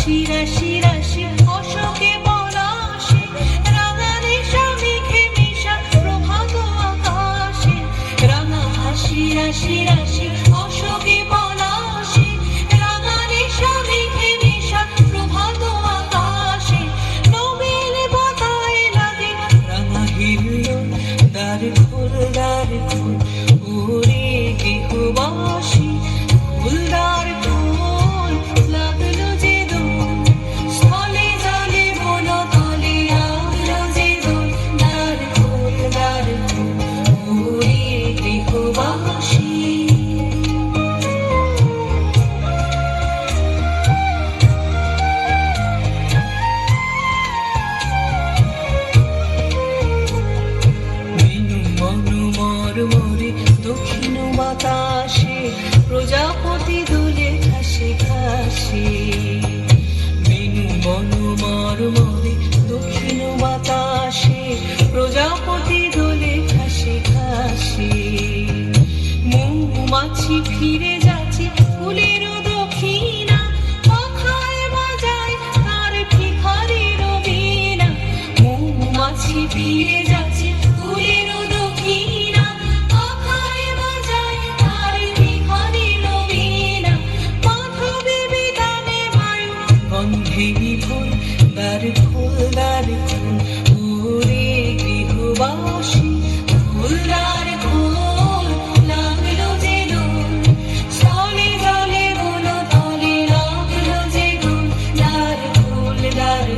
রাশি রাশি রাশি অশোকে পলাশে রাঙারে স্বামীকে মেশা প্রভাত আকাশে, রাঙা হাসি রাশি রাশি অশোকে পলাশে রাঙারে স্বামীকে মেশা প্রভাত আকাশে, নোবেল বাতায় লাগে ফুল দ্বার ফুল মর দক্ষিণ বাতাসে, প্রজাপতি দুলে ঘাসে ঘাসে। মেনু মনু মর মরে দক্ষিণ বাতাসে, প্রজাপতি দোলে ঘাসে ঘাসে। মৌমাছি ফিরে যাচ্ছে ফুলের দক্ষিণা, পাখায় বাজায় তার ভিখারির বীণা মৌমাছি ফিরে যায় ভেঙে ভোর বার ফুল দ্বার খোল ওরে গৃহবাসী। খোল দ্বার খোল লাগল যে দোল চলে জলে বলো তলে লাগল যে গোল দ্বার খোল দ্বার